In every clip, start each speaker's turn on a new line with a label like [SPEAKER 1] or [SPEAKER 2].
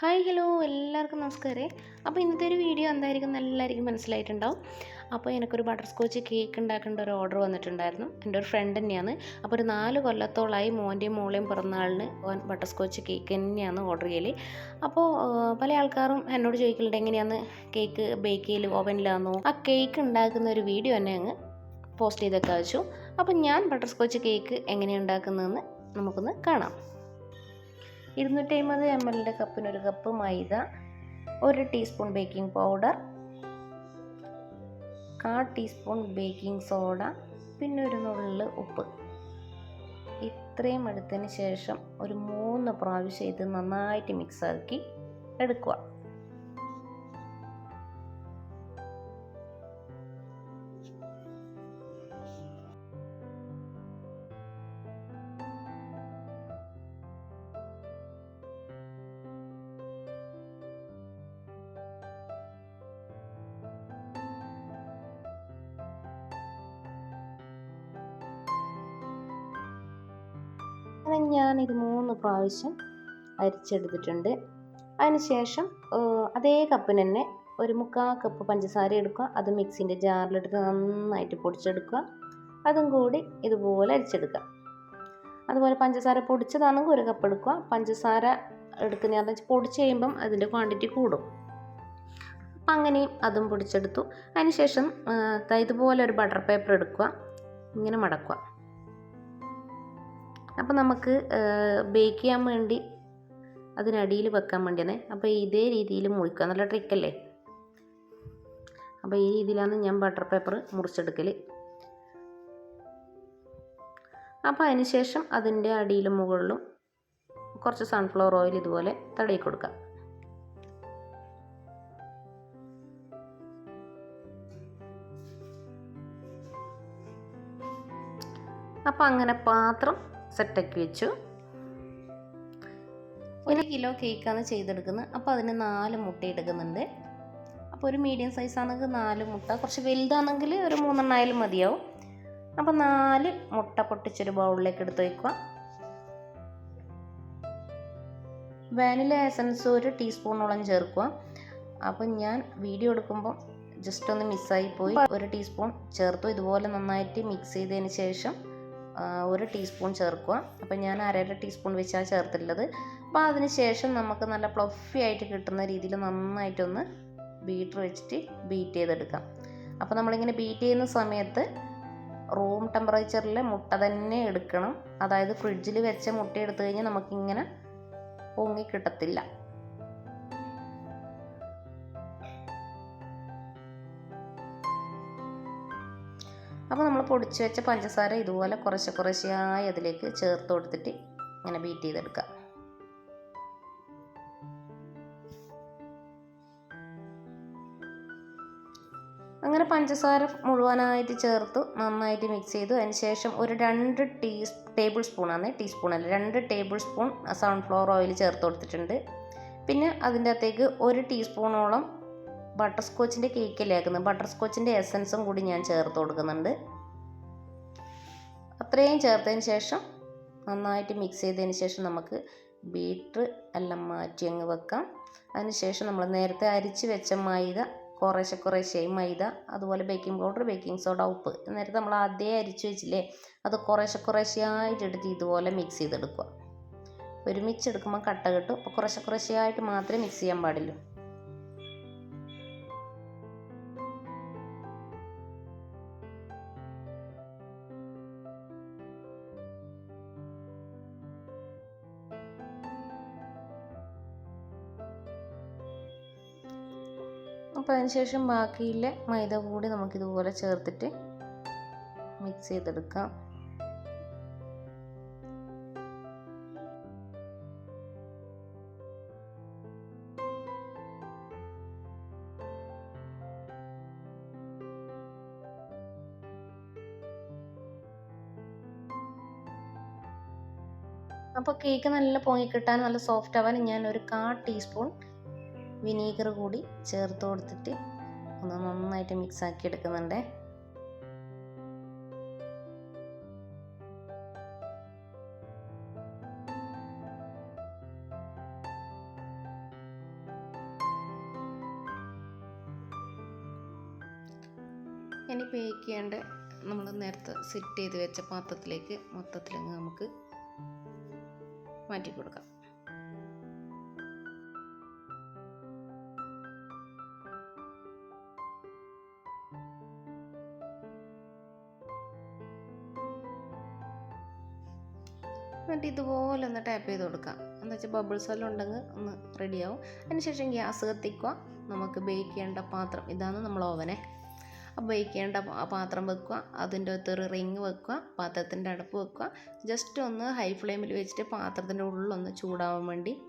[SPEAKER 1] Hi hello എല്ലാവർക്കും നമസ്കാരം. അപ്പോൾ ഇന്നത്തെ ഒരു വീഡിയോ എന്തായിരിക്കും എല്ലാവർക്കും മനസ്സിലായിട്ടുണ്ടാവും. അപ്പോൾ എനിക്കൊരു ബട്ടർ സ്കോച്ച് കേക്ക് ഉണ്ടാക്കേണ്ട ഒരു ഓർഡർ വന്നിട്ടുണ്ടായിരുന്നു. എന്റെ ഒരു ഫ്രണ്ട് തന്നെയാണ്. അപ്പോൾ ഒരു നാല് കൊല്ലത്തോളമായി മോന്റെയും മോളെയും പിറന്നാളിന് ബട്ടർ സ്കോച്ച് കേക്ക് തന്നെയാണ് ഓർഡർ ചെയ്യൽ അപ്പോൾ പല ആൾക്കാരും എന്നോട് ചോദിക്കലുണ്ട് എങ്ങനെയാണ് കേക്ക് ബേക്ക് ചെയ്യൽ ഓവനിലാണോ ആ കേക്ക് ഉണ്ടാക്കുന്ന ഒരു വീഡിയോ തന്നെ അങ്ങ് പോസ്റ്റ് ചെയ്തൊക്കെ വെച്ചു. അപ്പോൾ ഞാൻ ബട്ടർ സ്കോച്ച് കേക്ക് എങ്ങനെയാണ് ഉണ്ടാക്കുന്നതെന്ന് നമുക്കൊന്ന് കാണാം. ഇരുന്നൂറ്റി അമ്പത് എം എല്ലിന്റെ കപ്പിന് ഒരു കപ്പ് മൈദ ഒരു ടീസ്പൂൺ ബേക്കിംഗ് പൗഡർ കാ ടീസ്പൂൺ ബേക്കിംഗ് സോഡ പിന്നെ ഒരു നുള്ളിൽ ഉപ്പ്. ഇത്രയും എടുത്തതിന് ശേഷം ഒരു മൂന്ന് പ്രാവശ്യം ഇത് നന്നായിട്ട് മിക്സാക്കി എടുക്കുക. അങ്ങനെ ഞാനിത് മൂന്ന് പ്രാവശ്യം അരിച്ചെടുത്തിട്ടുണ്ട്. അതിനുശേഷം അതേ കപ്പിന് തന്നെ ഒരു മുക്കാൽ കപ്പ് പഞ്ചസാര എടുക്കുക. അത് മിക്സിന്റെ ജാറിലെടുത്ത് നന്നായിട്ട് പൊടിച്ചെടുക്കുക. അതും കൂടി ഇതുപോലെ അരിച്ചെടുക്കുക. അതുപോലെ പഞ്ചസാര പൊടിച്ചതാണെങ്കിൽ ഒരു കപ്പ് എടുക്കുക. പഞ്ചസാര എടുക്കുന്നതെന്ന് വെച്ചാൽ പൊടിച്ച് കഴിയുമ്പം അതിന്റെ ക്വാണ്ടിറ്റി കൂടും. അപ്പം അങ്ങനെയും അതും പൊടിച്ചെടുത്തു. അതിനുശേഷം ഇതുപോലെ ഒരു ബട്ടർ പേപ്പർ എടുക്കുക. ഇങ്ങനെ മടക്കുക. അപ്പോൾ നമുക്ക് ബേക്ക് ചെയ്യാൻ വേണ്ടി അതിനടിയിൽ വെക്കാൻ വേണ്ടിയാണ്. അപ്പോൾ ഇതേ രീതിയിൽ മുറിക്കുക. നല്ല ട്രിക്കല്ലേ അപ്പോൾ ഈ രീതിയിലാണ് ഞാൻ ബട്ടർ പേപ്പർ മുറിച്ചെടുക്കൽ അപ്പോൾ അതിന് ശേഷം അതിന്റെ അടിയിലും മുകളിലും കുറച്ച് സൺഫ്ലവർ ഓയിൽ ഇതുപോലെ തടയി കൊടുക്കുക അപ്പോൾ അങ്ങനെ പാത്രം സെറ്റാക്കി വെച്ചു. ഒരു കിലോ കേക്കാണ് ചെയ്തെടുക്കുന്നത്. അപ്പോൾ അതിന് നാല് മുട്ട എടുക്കുന്നുണ്ട് അപ്പോൾ ഒരു മീഡിയം സൈസ് ആണെങ്കിൽ നാല് മുട്ട. കുറച്ച് വലുതാണെങ്കിൽ ഒരു മൂന്നെണ്ണായാലും മതിയാവും. അപ്പോൾ നാല് മുട്ട പൊട്ടിച്ചൊരു ബൗളിലേക്ക് എടുത്ത് വയ്ക്കുക വാനില എസൻസ് ഒരു ടീസ്പൂണോളം ചേർക്കുക. അപ്പം ഞാൻ വീഡിയോ എടുക്കുമ്പോൾ ജസ്റ്റ് ഒന്ന് മിസ്സായി പോയി. ഒരു ടീസ്പൂൺ ചേർത്തു. ഇതുപോലെ നന്നായിട്ട് മിക്സ് ചെയ്തതിന് ശേഷം ഒരു ടീസ്പൂൺ ചേർക്കുക. അപ്പം ഞാൻ അരര ടീസ്പൂൺ വെച്ചാണ് ചേർത്തിട്ടുള്ളത്. അപ്പോൾ അതിന് ശേഷം നമുക്ക് നല്ല പ്ലഫി ആയിട്ട് കിട്ടുന്ന രീതിയിൽ നന്നായിട്ടൊന്ന് ബീറ്റർ വെച്ചിട്ട് ബീറ്റ് ചെയ്തെടുക്കാം. അപ്പോൾ നമ്മളിങ്ങനെ ബീറ്റ് ചെയ്യുന്ന സമയത്ത് റൂം ടെമ്പറേച്ചറിൽ മുട്ട തന്നെ എടുക്കണം. അതായത് ഫ്രിഡ്ജിൽ വെച്ച മുട്ട എടുത്തു കഴിഞ്ഞാൽ നമുക്കിങ്ങനെ പൊങ്ങി കിട്ടത്തില്ല. അപ്പോൾ നമ്മൾ പൊടിച്ച് വെച്ച പഞ്ചസാര ഇതുപോലെ കുറച്ച് കുറച്ചായി അതിലേക്ക് ചേർത്ത് കൊടുത്തിട്ട് ഇങ്ങനെ ബീറ്റ് ചെയ്തെടുക്കുക. അങ്ങനെ പഞ്ചസാര മുഴുവനായിട്ട് ചേർത്ത് നന്നായിട്ട് മിക്സ് ചെയ്തു. അതിന് ശേഷം ഒരു രണ്ട് ടീ ടേബിൾ സ്പൂണാണ് ടീസ്പൂൺ അല്ല രണ്ട് ടേബിൾ സ്പൂൺ സൺഫ്ലവർ ഓയിൽ ചേർത്ത് കൊടുത്തിട്ടുണ്ട്. പിന്നെ അതിന്റെ അകത്തേക്ക് ഒരു ടീസ്പൂണോളം ബട്ടർ സ്കോച്ചിന്റെ കേക്കല്ലേ ആക്കുന്നത്? ബട്ടർ സ്കോച്ചിന്റെ എസൻസും കൂടി ഞാൻ ചേർത്ത് കൊടുക്കുന്നുണ്ട്. അത്രയും ചേർത്തതിന് ശേഷം നന്നായിട്ട് മിക്സ് ചെയ്തതിന് ശേഷം നമുക്ക് ബീറ്റർ എല്ലാം മാറ്റി അങ്ങ് വെക്കാം. അതിനുശേഷം നമ്മൾ നേരത്തെ അരിച്ച് വെച്ച മൈദ കുറേശ്ശെ കുറേശ്ശെ മൈദ അതുപോലെ ബേക്കിംഗ് പൗഡർ ബേക്കിംഗ് സോഡ ഉപ്പ് നേരത്തെ നമ്മൾ ആദ്യമേ അരിച്ച് വെച്ചില്ലേ അത് കുറേശ്ശെ കുറേശ്ശെയായിട്ട് എടുത്ത് ഇതുപോലെ മിക്സ് ചെയ്തെടുക്കുക. ഒരുമിച്ച് എടുക്കുമ്പോൾ കട്ട കിട്ടും. അപ്പോൾ കുറേശ്ശെ കുറേശ്ശെയായിട്ട് മാത്രമേ മിക്സ് ചെയ്യാൻ പാടുള്ളൂ അപ്പോൾ അതിന് ശേഷം ബാക്കിയുള്ള മൈദ കൂടി നമുക്കിതുപോലെ ചേർത്തിട്ട് മിക്സ് ചെയ്തെടുക്കാം. അപ്പോൾ കേക്ക് നല്ല പൊങ്ങിക്കിട്ടാൻ നല്ല സോഫ്റ്റ് ആവാൻ ഞാൻ ഒരു കാ ടീസ്പൂൺ വിനീഗർ കൂടി ചേർത്ത് കൊടുത്തിട്ട് ഒന്ന് നന്നായിട്ട് മിക്സ് ആക്കി എടുക്കുന്നുണ്ട്.
[SPEAKER 2] ഇനി ബേക്ക് നമ്മൾ നേരത്തെ സെറ്റ് ചെയ്ത് വെച്ച പാത്രത്തിലേക്ക് മൊത്തത്തിലങ്ങ് നമുക്ക് മാറ്റി കൊടുക്കാം എന്നിട്ട് ഇതുപോലെ ഒന്ന് ടാപ്പ് ചെയ്ത് കൊടുക്കാം. എന്ന് വെച്ചാൽ ബബിൾസ് എല്ലാം ഉണ്ടെങ്കിൽ ഒന്ന് റെഡിയാവും അതിനുശേഷം ഗ്യാസ് കത്തിക്കുക. നമുക്ക് ബേക്ക് ചെയ്യേണ്ട പാത്രം ഇതാണ് നമ്മൾ ഓവനെ ബേക്ക് ചെയ്യേണ്ട പാത്രം വെക്കുക. അതിന്റെ അകത്ത് ഒരു റിങ് വെക്കുക. പാത്രത്തിന്റെ അടുപ്പ് വെക്കുക. ജസ്റ്റ് ഒന്ന് ഹൈ ഫ്ലെയിമിൽ വെച്ചിട്ട് പാത്രത്തിന്റെ ഉള്ളിലൊന്ന് ചൂടാവാൻ വേണ്ടി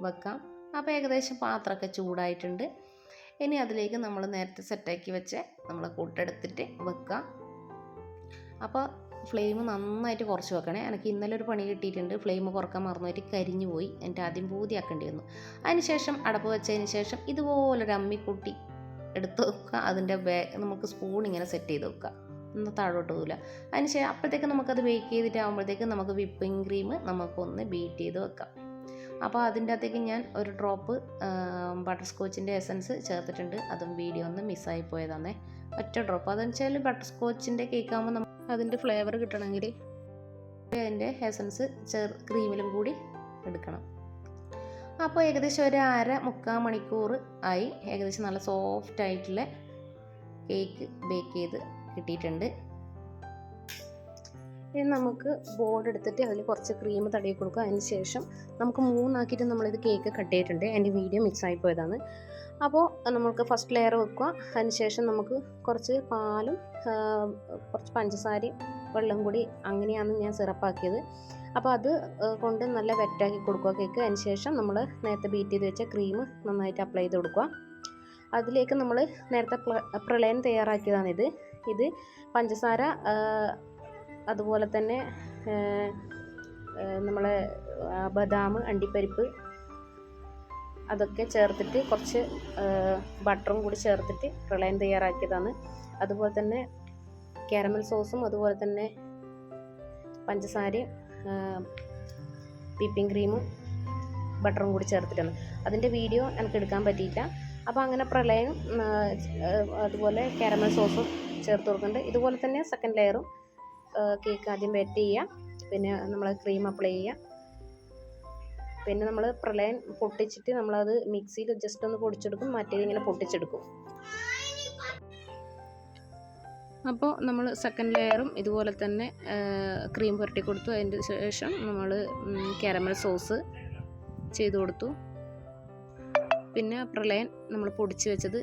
[SPEAKER 2] വെക്കാം. അപ്പോൾ ഏകദേശം പാത്രമൊക്കെ ചൂടായിട്ടുണ്ട്. ഇനി അതിലേക്ക് നമ്മൾ നേരത്തെ സെറ്റാക്കി വെച്ച് നമ്മൾ കൂട്ടെടുത്തിട്ട് വെക്കുക അപ്പോൾ ഫ്ലെയിം നന്നായിട്ട് കുറച്ച് വെക്കണേ. എനിക്ക് ഇന്നലെ ഒരു പണി കിട്ടിയിട്ടുണ്ട്. ഫ്ലെയിം കുറയ്ക്കാൻ മറന്നുപോയിട്ട് കരിഞ്ഞു പോയി. എന്റെ ആദ്യം പൂതിയാക്കേണ്ടി വന്നു. അതിനുശേഷം അടപ്പ് വെച്ചതിന് ശേഷം ഇതുപോലൊരു അമ്മിക്കുട്ടി എടുത്ത് വെക്കുക. അതിന്റെ ബേ നമുക്ക് സ്പൂൺ ഇങ്ങനെ സെറ്റ് ചെയ്ത് വെക്കുക. ഒന്ന് താഴോട്ട് പോകില്ല അതിന് ശേഷം അപ്പോഴത്തേക്ക് നമുക്കത് ബേക്ക് ചെയ്തിട്ട് ആകുമ്പോഴത്തേക്ക് നമുക്ക് വിപ്പിംഗ് ക്രീം നമുക്കൊന്ന് ബീറ്റ് ചെയ്ത് വെക്കാം. അപ്പോൾ അതിന്റെ അകത്തേക്ക് ഞാൻ ഒരു ഡ്രോപ്പ് ബട്ടർ സ്കോച്ചിന്റെ എസൻസ് ചേർത്തിട്ടുണ്ട്. അതും വീഡിയോ ഒന്ന് മിസ്സായി പോയതാണേ ഒറ്റ ഡ്രോപ്പ്. അതെന്ന് വെച്ചാൽ ബട്ടർ സ്കോച്ചിന്റെ കേക്ക് ആകുമ്പോൾ നമുക്ക് അതിന്റെ ഫ്ലേവർ കിട്ടണമെങ്കിൽ അതിന്റെ എസൻസ് ചേർ ക്രീമിലും കൂടി എടുക്കണം. അപ്പോൾ ഏകദേശം ഒരു അര മുക്കാൽ മണിക്കൂർ ആയി. ഏകദേശം നല്ല സോഫ്റ്റ് ആയിട്ടുള്ള കേക്ക് ബേക്ക് ചെയ്ത് കിട്ടിയിട്ടുണ്ട്. ഇനി നമുക്ക് ബോർഡ് എടുത്തിട്ട് അതിൽ കുറച്ച് ക്രീം തടയി കൊടുക്കുക. അതിന് ശേഷം നമുക്ക് മൂന്നാക്കിയിട്ട് നമ്മളിത് കേക്ക് കട്ട് ചെയ്തിട്ടുണ്ട്. എന്റെ വീഡിയോ മിക്സ് ആയി പോയതാണ്. അപ്പോൾ നമുക്ക് ഫസ്റ്റ് ലെയർ വെക്കുക. അതിന് ശേഷം നമുക്ക് കുറച്ച് പാലും കുറച്ച് പഞ്ചസാരയും വെള്ളം കൂടി അങ്ങനെയാണ് ഞാൻ സിറപ്പാക്കിയത്. അപ്പോൾ അത് കൊണ്ട് നല്ല വെറ്റാക്കി കൊടുക്കുക കേക്ക് അതിന് ശേഷം നമ്മൾ നേരത്തെ ബീറ്റ് ചെയ്ത് വെച്ച ക്രീം നന്നായിട്ട് അപ്ലൈ ചെയ്ത് കൊടുക്കുക. അതിലേക്ക് നമ്മൾ നേരത്തെ പ്ര പ്രളയം തയ്യാറാക്കിയതാണിത്. ഇത് പഞ്ചസാര അതുപോലെ തന്നെ നമ്മളെ ബദാം അണ്ടിപ്പരിപ്പ് അതൊക്കെ ചേർത്തിട്ട് കുറച്ച് ബട്ടറും കൂടി ചേർത്തിട്ട് പ്രളയം തയ്യാറാക്കിയതാണ്. അതുപോലെ തന്നെ കാരമൽ സോസും അതുപോലെ തന്നെ പഞ്ചസാരയും വിപ്പിംഗ് ക്രീമും ബട്ടറും കൂടി ചേർത്തിട്ടാണ്. അതിന്റെ വീഡിയോ എനിക്ക് എടുക്കാൻ പറ്റിയില്ല. അപ്പോൾ അങ്ങനെ പ്രളയം അതുപോലെ കാരമൽ സോസും ചേർത്ത് കൊടുക്കുന്നുണ്ട്. ഇതുപോലെ തന്നെ സെക്കൻഡ് ലെയറും കേക്ക് ആദ്യം വെറ്റ് ചെയ്യുക. പിന്നെ നമ്മൾ ക്രീം അപ്ലൈ ചെയ്യുക. പിന്നെ നമ്മൾ പ്രളയം പൊട്ടിച്ചിട്ട് നമ്മളത് മിക്സിയിൽ ജസ്റ്റ് ഒന്ന് പൊടിച്ചെടുക്കും. മറ്റേത് ഇങ്ങനെ പൊട്ടിച്ചെടുക്കും. അപ്പോൾ നമ്മൾ സെക്കൻഡ് ലെയറും ഇതുപോലെ തന്നെ ക്രീം പുരട്ടി കൊടുത്തു. അതിന്റെ ശേഷം നമ്മൾ കാരമൽ സോസ് ചെയ്ത് കൊടുത്തു. പിന്നെ പ്രളയൻ നമ്മൾ പൊടിച്ച് വെച്ചത്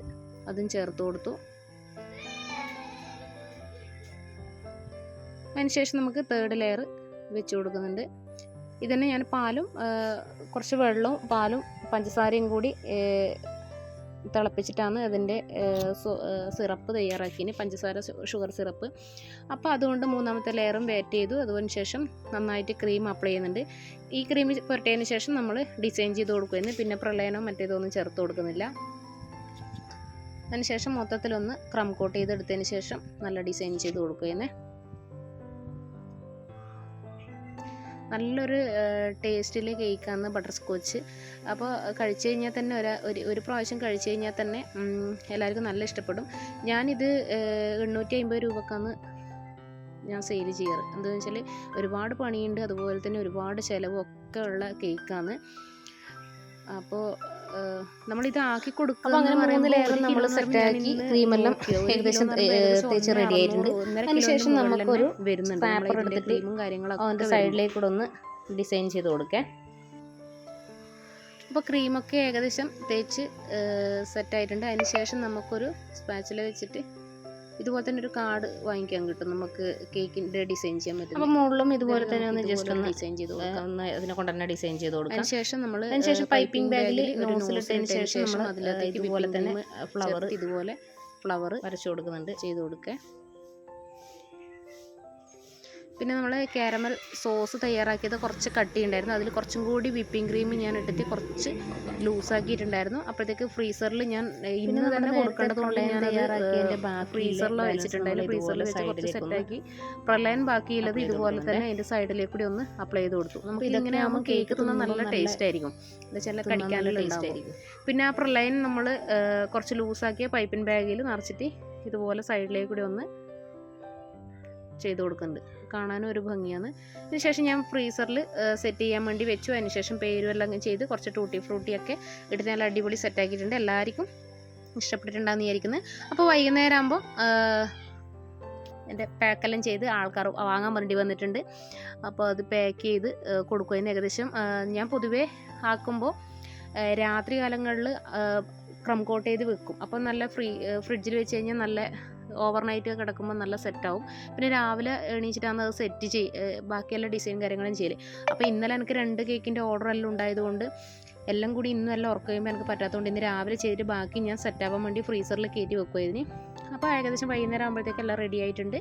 [SPEAKER 2] അതും ചേർത്ത് കൊടുത്തു. അതിനുശേഷം നമുക്ക് തേർഡ് ലെയർ വെച്ച് കൊടുക്കുന്നുണ്ട്. ഇതിന് ഞാൻ പാലും കുറച്ച് വെള്ളവും പാലും പഞ്ചസാരയും കൂടി തിളപ്പിച്ചിട്ടാണ് അതിന്റെ സിറപ്പ് തയ്യാറാക്കിയത്. പഞ്ചസാര ഷുഗർ സിറപ്പ് അപ്പോൾ അതുകൊണ്ട് മൂന്നാമത്തെ ലെയറും വേറ്റ് ചെയ്തു. അതിന് ശേഷം നന്നായിട്ട് ക്രീം അപ്ലൈ ചെയ്യുന്നുണ്ട്. ഈ ക്രീം പുരട്ടിയതിന് ശേഷം നമ്മൾ ഡിസൈൻ ചെയ്ത് കൊടുക്കുന്നു പിന്നെ പ്രളയനോ മറ്റേതൊന്നും ചേർത്ത് കൊടുക്കുന്നില്ല. അതിനുശേഷം മൊത്തത്തിലൊന്ന് ക്രം കോട്ട് ചെയ്തെടുത്തതിന് ശേഷം നല്ല ഡിസൈൻ ചെയ്ത് കൊടുക്കുന്നേ നല്ലൊരു ടേസ്റ്റിൽ കേക്കാണ് ബട്ടർ സ്കോച്ച് അപ്പോൾ കഴിച്ചു കഴിഞ്ഞാൽ തന്നെ ഒരു ഒരു പ്രാവശ്യം കഴിച്ചു കഴിഞ്ഞാൽ തന്നെ എല്ലാവർക്കും നല്ല ഇഷ്ടപ്പെടും. ഞാനിത് എണ്ണൂറ്റി അമ്പത് രൂപക്കാണ് ഞാൻ സെയിൽ ചെയ്യാറ്. എന്താണെന്ന് വെച്ചാൽ ഒരുപാട് പണിയുണ്ട് അതുപോലെ തന്നെ ഒരുപാട് ചിലവും ഒക്കെ ഉള്ള കേക്കാണ് അപ്പോൾ നമ്മളിത് ആക്കി കൊടുക്കുക
[SPEAKER 1] അങ്ങനെ മൂന്ന് ലെയർ നമ്മൾ എല്ലാം ഏകദേശം, തേച്ച് ready ആയിട്ടുണ്ട്. അതിനുശേഷം നമുക്കൊരു scraper എടുത്തിട്ട്
[SPEAKER 2] ക്രീമും കാര്യങ്ങളൊക്കെ
[SPEAKER 1] അതിന്റെ ഒന്ന് ഡിസൈൻ ചെയ്ത് കൊടുക്കാം.
[SPEAKER 2] അപ്പോൾ ക്രീമൊക്കെ ഏകദേശം തേച്ച് സെറ്റ് ആയിട്ടുണ്ട്. അതിന് ശേഷം നമുക്കൊരു സ്പാച്ചില വെച്ചിട്ട് ഇതുപോലെ തന്നെ ഒരു കാർഡ് വാങ്ങിക്കാൻ കിട്ടും. നമുക്ക് കേക്കിന്റെ ഡിസൈൻ ചെയ്യാൻ പറ്റും
[SPEAKER 1] അപ്പോൾ മുകളിലും ഇതുപോലെ തന്നെ ഒന്ന് ജസ്റ്റ് ഒന്ന്
[SPEAKER 2] ഡിസൈൻ ചെയ്ത്
[SPEAKER 1] ഒന്ന് അതിനെ കൊണ്ട് തന്നെ ഡിസൈൻ ചെയ്ത് കൊടുക്കാം.
[SPEAKER 2] അതിനുശേഷം നമ്മൾ
[SPEAKER 1] അതിനുശേഷം പൈപ്പിംഗ് ബാഗിൽ നോസിലിട്ടതിന് ശേഷം
[SPEAKER 2] ശേഷം
[SPEAKER 1] നമ്മൾ
[SPEAKER 2] അതിലേക്ക്
[SPEAKER 1] ഇതുപോലെ തന്നെ ഫ്ലവർ
[SPEAKER 2] ഇതുപോലെ ഫ്ലവർ
[SPEAKER 1] വരച്ചു കൊടുക്കുന്നുണ്ട്.
[SPEAKER 2] ചെയ്ത് കൊടുക്കുക. പിന്നെ നമ്മൾ കാരമൽ സോസ് തയ്യാറാക്കിയത് കുറച്ച് കട്ടി ഉണ്ടായിരുന്നു അതിൽ കുറച്ചും കൂടി വിപ്പിംഗ് ക്രീം ഞാൻ ഇട്ടിട്ട് കുറച്ച് ലൂസാക്കിയിട്ടുണ്ടായിരുന്നു. അപ്പോഴത്തേക്ക് ഫ്രീസറിൽ ഞാൻ ഇന്ന് തന്നെ കൊടുക്കേണ്ടതുകൊണ്ട് ഞാൻ ഫ്രീസറിൽ വെച്ചിട്ടുണ്ടായിരുന്നു. ഫ്രീസറിൽ വെച്ച് കുറച്ച് സെറ്റാക്കി പ്രളയം ബാക്കിയുള്ളത് ഇതുപോലെ തന്നെ. അതിന്റെ സൈഡിലേക്ക് കൂടി ഒന്ന് അപ്ലൈ ചെയ്ത് കൊടുത്തു. നമുക്ക്
[SPEAKER 1] ഇതിങ്ങനെ
[SPEAKER 2] ഇങ്ങനെ ആകുമ്പോൾ കേക്ക് തിന്നാൻ നല്ല ടേസ്റ്റ് ആയിരിക്കും
[SPEAKER 1] എന്നുവെച്ചാൽ നല്ല
[SPEAKER 2] കടിക്കാനുള്ള ടേസ്റ്റ്
[SPEAKER 1] ആയിരിക്കും.
[SPEAKER 2] പിന്നെ ആ പ്രളയം നമ്മൾ കുറച്ച് ലൂസാക്കിയ പൈപ്പിൻ ബാഗിൽ നിറച്ചിട്ട് ഇതുപോലെ സൈഡിലേക്ക് കൂടി ഒന്ന് ചെയ്ത് കൊടുക്കുന്നുണ്ട്. കാണാനും ഒരു ഭംഗിയാണ്. അതിനുശേഷം ഞാൻ ഫ്രീസറിൽ സെറ്റ് ചെയ്യാൻ വേണ്ടി വെച്ചു. അതിനുശേഷം പേരും എല്ലാം ചെയ്ത് കുറച്ച് ടൂട്ടി ഫ്രൂട്ടിയൊക്കെ ഇട്ട് നല്ല അടിപൊളി സെറ്റാക്കിയിട്ടുണ്ട് എല്ലാവർക്കും ഇഷ്ടപ്പെട്ടിട്ടുണ്ടാകുന്ന വിചാരിക്കുന്നത് അപ്പോൾ വൈകുന്നേരം ആകുമ്പോൾ എന്റെ പാക്കെല്ലാം ചെയ്ത് ആൾക്കാർ വാങ്ങാൻ വേണ്ടി വന്നിട്ടുണ്ട്. അപ്പോൾ അത് പാക്ക് ചെയ്ത് കൊടുക്കുമെന്ന് ഏകദേശം. ഞാൻ പൊതുവേ ആക്കുമ്പോൾ രാത്രി കാലങ്ങളിൽ ക്രം കോട്ട് ചെയ്ത് വെക്കും. അപ്പോൾ നല്ല ഫ്രീ ഫ്രിഡ്ജിൽ വെച്ച് കഴിഞ്ഞാൽ നല്ല ഓവർനൈറ്റ് കിടക്കുമ്പോൾ നല്ല സെറ്റാവും പിന്നെ രാവിലെ എണീച്ചിട്ടാണ് അത് സെറ്റ് ചെയ് ബാക്കിയെല്ലാ ഡിസൈൻ കാര്യങ്ങളും ചെയ്യൽ. അപ്പോൾ ഇന്നലെ എനിക്ക് രണ്ട് കേക്കിന്റെ ഓർഡർ എല്ലാം ഉണ്ടായതുകൊണ്ട് എല്ലാം കൂടി ഇന്നും എല്ലാം ഉറക്കം കഴിയുമ്പോൾ എനിക്ക് പറ്റാത്തതുകൊണ്ട് ഇന്ന് രാവിലെ ചെയ്തിട്ട് ബാക്കി ഞാൻ സെറ്റാവാൻ വേണ്ടി ഫ്രീസറിൽ കയറ്റി വെക്കുമായിരുന്നു അപ്പോൾ ഏകദേശം വൈകുന്നേരം ആകുമ്പോഴത്തേക്ക് എല്ലാം റെഡി ആയിട്ടുണ്ട്.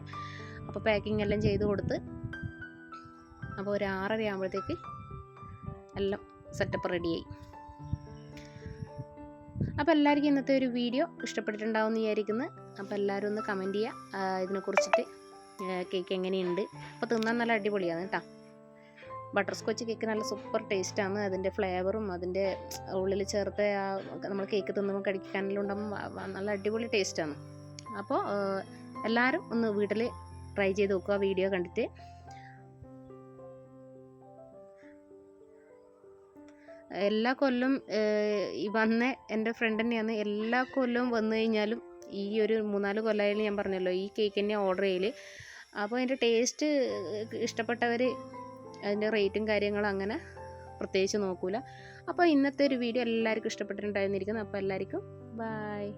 [SPEAKER 2] അപ്പോൾ പാക്കിംഗ് എല്ലാം ചെയ്ത് കൊടുത്ത് അപ്പോൾ ഒരു ആറര ആകുമ്പോഴത്തേക്ക് എല്ലാം സെറ്റപ്പ് റെഡിയായി അപ്പോൾ എല്ലാവർക്കും ഇന്നത്തെ ഒരു വീഡിയോ ഇഷ്ടപ്പെട്ടിട്ടുണ്ടാവും എന്ന് വിചാരിക്കുന്നു. അപ്പോൾ എല്ലാവരും ഒന്ന് കമന്റ് ചെയ്യുക ഇതിനെക്കുറിച്ചിട്ട് കേക്ക് എങ്ങനെയുണ്ട്? അപ്പോൾ തിന്നാൻ നല്ല അടിപൊളിയാണ് കേട്ടോ ബട്ടർ സ്കോച്ച് കേക്ക് നല്ല സൂപ്പർ ടേസ്റ്റാണ് അതിന്റെ ഫ്ലേവറും അതിന്റെ ഉള്ളിൽ ചേർത്ത് ആ നമ്മൾ കേക്ക് തിന്നുമ്പോൾ കഴിക്കാനെല്ലാം നല്ല അടിപൊളി ടേസ്റ്റാണ് അപ്പോൾ എല്ലാവരും ഒന്ന് വീട്ടിൽ ട്രൈ ചെയ്ത് നോക്കുക വീഡിയോ കണ്ടിട്ട്. എല്ലാ കൊല്ലം ഈ വന്ന എന്റെ ഫ്രണ്ട് തന്നെയാണ്. എല്ലാ കൊല്ലവും വന്നു കഴിഞ്ഞാലും ഈ ഒരു മൂന്നാൽ കൊല്ലമായാലും ഞാൻ പറഞ്ഞല്ലോ ഈ കേക്ക് തന്നെ ഓർഡർ ചെയ്യൽ അപ്പോൾ അതിന്റെ ടേസ്റ്റ് ഇഷ്ടപ്പെട്ടവർ അതിന്റെ റേറ്റും കാര്യങ്ങളും അങ്ങനെ പ്രത്യേകിച്ച് നോക്കൂല. അപ്പോൾ ഇന്നത്തെ ഒരു വീഡിയോ എല്ലാവർക്കും ഇഷ്ടപ്പെട്ടിട്ടുണ്ടായിരുന്നിരിക്കുന്നു. അപ്പോൾ എല്ലാവർക്കും ബായ്